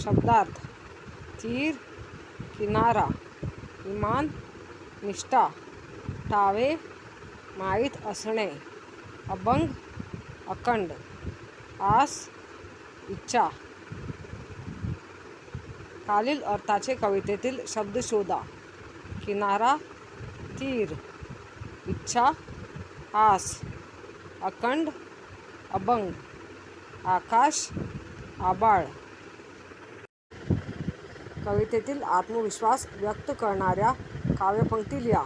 शब्दार्थ तीर किनारा इमान निष्ठा टावे माहीत असणे अभंग अखंड आस इच्छा. खालील अर्थाचे कवितेतील शब्द शोधा. किनारा तीर इच्छा आस अखंड अभंग आकाश आबाळ. कवितेतील आत्मविश्वास व्यक्त करणाऱ्या काव्यपंक्ती लिहा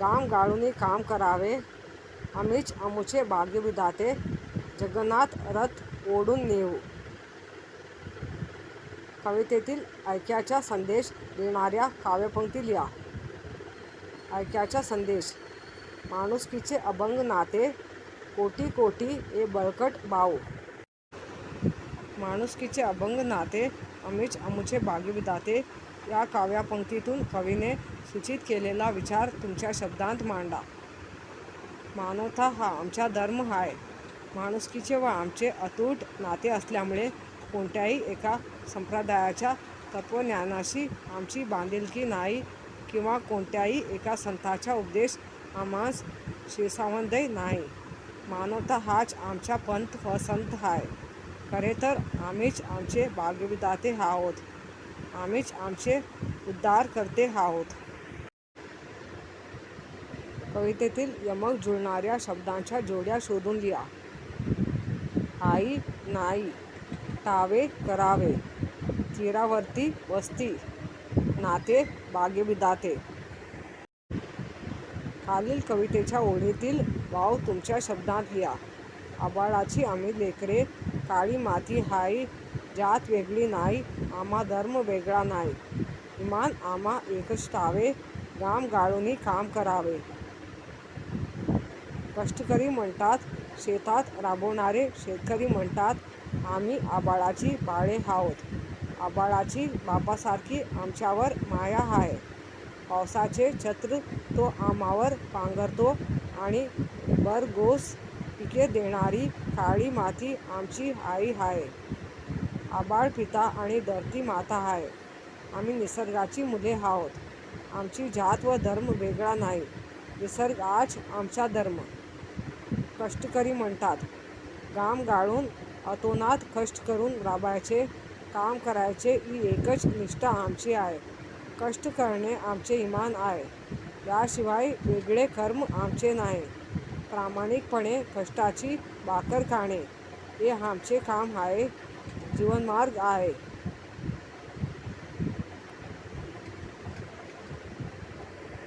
गाम गाळूनी काम करावे आम्हीच अमुचे भाग्यविधाते जगन्नाथ रथ ओढून नेऊ. कवितेतील ऐक्याचा संदेश देणाऱ्या काव्यपंक्ती लिहा ऐक्याचा संदेश माणुसकीचे अभंग नाते कोटी कोटी ए बळकट भाऊ. माणुसकीचे अभंग नाते अमीच अमुचे भाग्यविधाते या काव्यपंक्तीतून कवीने सूचित केलेला विचार तुमच्या शब्दांत मांडा. मानवता हा आमचा धर्म आहे. माणुसकीचे व आमचे अतूट नाते असल्यामुळे कोणत्याही एका संप्रदायाच्या तत्त्वज्ञानाशी आमची बांधिलकी नाही किंवा कोणत्याही एका संताचा उपदेश आम्हास शिरसावंदही नाही. मानवता हाच आमचा पंथ व संत आहे. खरे तर आम्हीच आमचे भाग्यविधाते आहोत. आम्हीच आमचे उद्धार करते आहोत. कवितेतील यमक जुळणाऱ्या शब्दांच्या जोड्या शोधून लिहा. आई नाही टावे करावे तीरावरती वस्ती नाते भाग्यविधाते. खालील कवितेच्या ओळीतील भाव तुमच्या शब्दात लिहा. आबाळाची आम्ही लेकरे. काळी माती हाय जात वेगळी नाही आम्हा धर्म वेगळा नाही. इमान आम्हा एकच ठावे गाम गाळूनी काम करावे. कष्टकरी म्हणतात शेतात राबवणारे शेतकरी म्हणतात आम्ही आबाळाची बाळे आहोत. आबाळाची बापासारखी आमच्यावर माया आहे पावसाचे छत्र तो आम्हावर पांघरतो आणि बरगोस पिके देणारी काळी माती आमची आई आहे आबाळ पिता आणि धरती माता आहे आम्ही निसर्गाची मुले आहोत. आमची जात व धर्म वेगळा नाही. निसर्ग आज आमचा धर्म. कष्टकरी म्हणतात गाम गाळून अतोनात कष्ट करून राबायचे काम करायचे ही एकच निष्ठा आमची आहे. कष्ट करणे आमचे इमान आहे. याशिवाय वेगळे कर्म आमचे नाही. प्रामाणिकपणे कष्टाची भाकर खाणे हे आमचे काम आहे. जीवनमार्ग आहे.